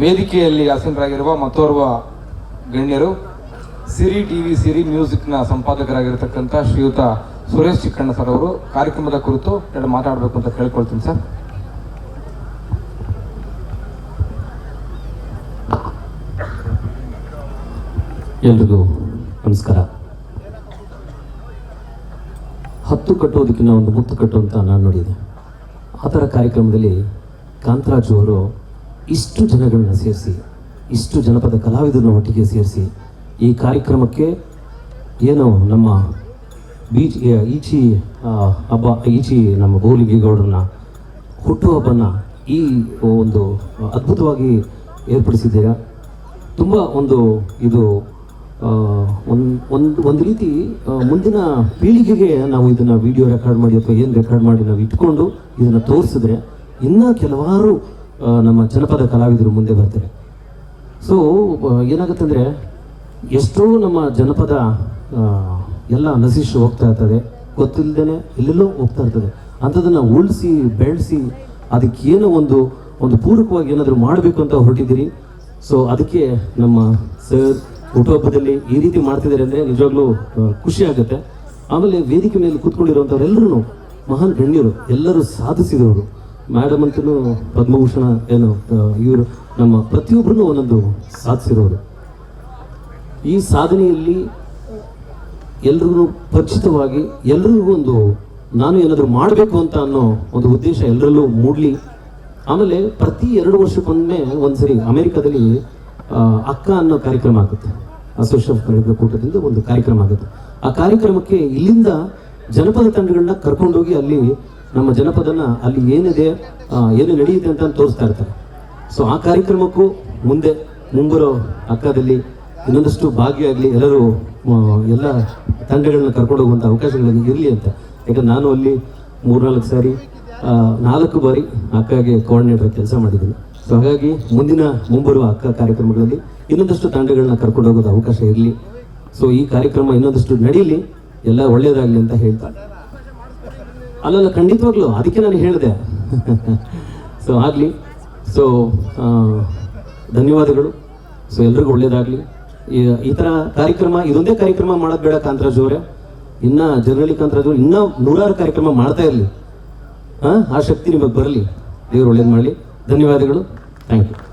ವೇದಿಕೆಯಲ್ಲಿ ಆಸೀನರಾಗಿರುವ ಮತ್ತೋರ್ವ ಗಣ್ಯರು, ಸಿರಿ ಟಿವಿ, ಸಿರಿ ಮ್ಯೂಸಿಕ್ನ ಸಂಪಾದಕರಾಗಿರ್ತಕ್ಕಂಥ ಶ್ರೀಯುತ ಸುರೇಶ್ ಚಿಕ್ಕಣ್ಣ ಸರ್ ಅವರು ಕಾರ್ಯಕ್ರಮದ ಕುರಿತು ಎರಡು ಮಾತಾಡಬೇಕು ಅಂತ ಕೇಳ್ಕೊಳ್ತೀನಿ ಸರ್. ಎಲ್ರಿಗೂ ನಮಸ್ಕಾರ. ಹತ್ತು ಕಟ್ಟೋದಕ್ಕಿಂತ ಒಂದು ಮುತ್ತು ಕಟ್ಟು ಅಂತ ನಾನು ನೋಡಿದೆ. ಆ ಥರ ಕಾರ್ಯಕ್ರಮದಲ್ಲಿ ಕಾಂತರಾಜು ಅವರು ಇಷ್ಟು ಜನಗಳನ್ನ ಸೇರಿಸಿ, ಇಷ್ಟು ಜನಪದ ಕಲಾವಿದರನ್ನ ಒಟ್ಟಿಗೆ ಸೇರಿಸಿ, ಈ ಕಾರ್ಯಕ್ರಮಕ್ಕೆ ಏನು ನಮ್ಮ ಬೀಚ್ ಈಚಿ ಹಬ್ಬ, ಈಚಿ ನಮ್ಮ ಬೋಲಿಗೇಗೌಡರನ್ನ ಹುಟ್ಟುಹಬ್ಬನ ಈ ಒಂದು ಅದ್ಭುತವಾಗಿ ಏರ್ಪಡಿಸಿದ್ದೀರಾ. ತುಂಬ ಒಂದು ಇದು ಒಂದು ಒಂದು ಒಂದು ರೀತಿ ಮುಂದಿನ ಪೀಳಿಗೆಗೆ ನಾವು ಇದನ್ನು ವಿಡಿಯೋ ರೆಕಾರ್ಡ್ ಮಾಡಿ ಅಥವಾ ಏನು ರೆಕಾರ್ಡ್ ಮಾಡಿ ನಾವು ಇಟ್ಕೊಂಡು ಇದನ್ನು ತೋರಿಸಿದ್ರೆ ಇನ್ನೂ ಕೆಲವಾರು ನಮ್ಮ ಜನಪದ ಕಲಾವಿದರು ಮುಂದೆ ಬರ್ತಾರೆ. ಸೊ ಏನಾಗುತ್ತೆ ಅಂದರೆ ಎಷ್ಟೋ ನಮ್ಮ ಜನಪದ ಎಲ್ಲ ನಶಿಸಿ ಹೋಗ್ತಾ ಇರ್ತದೆ. ಗೊತ್ತಿಲ್ಲದೇ ಎಲ್ಲೆಲ್ಲೋ ಹೋಗ್ತಾ ಇರ್ತದೆ. ಅಂಥದ್ದನ್ನು ಉಳಿಸಿ, ಬೆಳೆಸಿ ಅದಕ್ಕೇನೋ ಒಂದು ಒಂದು ಪೂರಕವಾಗಿ ಏನಾದರೂ ಮಾಡಬೇಕು ಅಂತ ಹೊರಟಿದ್ದೀರಿ. ಸೊ ಅದಕ್ಕೆ ನಮ್ಮ ಸರ್ ಹುಟ್ಟುಹಬ್ಬದಲ್ಲಿ ಈ ರೀತಿ ಮಾಡ್ತಿದ್ದಾರೆ ಅಂದರೆ ನಿಜವಾಗ್ಲೂ ಖುಷಿ ಆಗುತ್ತೆ. ಆಮೇಲೆ ವೇದಿಕೆ ಮೇಲೆ ಕೂತ್ಕೊಂಡಿರುವಂಥವ್ರೆಲ್ಲರೂ ಮಹಾನ್ ಗಣ್ಯರು, ಎಲ್ಲರೂ ಸಾಧಿಸಿದವರು. ಮೇಡಮ್ ಅಂತೂ ಪದ್ಮಭೂಷಣ ಏನು ಇವರು ನಮ್ಮ ಪ್ರತಿಯೊಬ್ಬರೂ ಒಂದೊಂದು ಸಾಧಿಸಿರೋರು. ಈ ಸಾಧನೆಯಲ್ಲಿ ಎಲ್ರಿಗೂ ಪರಿಚಿತವಾಗಿ ಎಲ್ರಿಗೂ ಒಂದು ನಾನು ಏನಾದರೂ ಮಾಡಬೇಕು ಅಂತ ಅನ್ನೋ ಒಂದು ಉದ್ದೇಶ ಎಲ್ಲರಲ್ಲೂ ಮೂಡಲಿ. ಆಮೇಲೆ ಪ್ರತಿ ಎರಡು ವರ್ಷಕ್ಕೊಮ್ಮೆ ಒಂದ್ಸರಿ ಅಮೆರಿಕದಲ್ಲಿ ಅಕ್ಕ ಅನ್ನೋ ಕಾರ್ಯಕ್ರಮ ಆಗುತ್ತೆ. ಅಸೋಸಿಯೇಷನ್ ಕನ್ನಡ ಕೂಟದಿಂದ ಒಂದು ಕಾರ್ಯಕ್ರಮ ಆಗುತ್ತೆ. ಆ ಕಾರ್ಯಕ್ರಮಕ್ಕೆ ಇಲ್ಲಿಂದ ಜನಪದ ತಂಡಗಳನ್ನ ಕರ್ಕೊಂಡೋಗಿ ಅಲ್ಲಿ ನಮ್ಮ ಜನಪದನ ಅಲ್ಲಿ ಏನಿದೆ ಏನು ನಡೆಯುತ್ತೆ ಅಂತ ತೋರಿಸ್ತಾ ಇರ್ತಾರೆ. ಸೊ ಆ ಕಾರ್ಯಕ್ರಮಕ್ಕೂ ಮುಂದೆ ಮುಂಬರೋ ಅಕ್ಕದಲ್ಲಿ ಇನ್ನೊಂದಷ್ಟು ಭಾಗಿಯಾಗಲಿ ಎಲ್ಲರೂ ಎಲ್ಲ ತಂಡಗಳನ್ನ ಕರ್ಕೊಂಡು ಹೋಗುವಂಥ ಅವಕಾಶಗಳಲ್ಲಿ ಇರಲಿ ಅಂತ. ಯಾಕಂದ್ರೆ ನಾನು ಅಲ್ಲಿ ಮೂರ್ನಾಲ್ಕು ಸಾರಿ ನಾಲ್ಕು ಬಾರಿ ಅಕ್ಕಗೆ ಕೋಆರ್ಡಿನೇಟರ್ ಕೆಲಸ ಮಾಡಿದ್ದೀನಿ. ಸೊ ಹಾಗಾಗಿ ಮುಂದಿನ ಮುಂಬರುವ ಅಕ್ಕ ಕಾರ್ಯಕ್ರಮಗಳಲ್ಲಿ ಇನ್ನೊಂದಷ್ಟು ತಂಡಗಳನ್ನ ಕರ್ಕೊಂಡು ಹೋಗೋದು ಅವಕಾಶ ಇರಲಿ. ಸೊ ಈ ಕಾರ್ಯಕ್ರಮ ಇನ್ನೊಂದಷ್ಟು ನಡೀಲಿ, ಎಲ್ಲ ಒಳ್ಳೆಯದಾಗಲಿ ಅಂತ ಹೇಳ್ತಾ ಅಲ್ಲಲ್ಲ, ಖಂಡಿತವಾಗ್ಲು. ಅದಕ್ಕೆ ನಾನು ಹೇಳಿದೆ. ಸೊ ಆಗಲಿ. ಸೊ ಧನ್ಯವಾದಗಳು. ಸೊ ಎಲ್ರಿಗೂ ಒಳ್ಳೆಯದಾಗಲಿ ಈ ಥರ ಕಾರ್ಯಕ್ರಮ, ಇದೊಂದೇ ಕಾರ್ಯಕ್ರಮ ಮಾಡೋದು ಬೇಡ ಕಾಂತರಾಜ್ ಅವರೇ. ಇನ್ನ ಜನರಲ್ಲಿ ಕಾಂತರಾಜ್ ಅವರು ಇನ್ನೂ ನೂರಾರು ಕಾರ್ಯಕ್ರಮ ಮಾಡ್ತಾ ಇರಲಿ. ಆ ಶಕ್ತಿ ನಿಮಗೆ ಬರಲಿ. ದೇವರು ಒಳ್ಳೇದು ಮಾಡಲಿ. ಧನ್ಯವಾದಗಳು. Thank you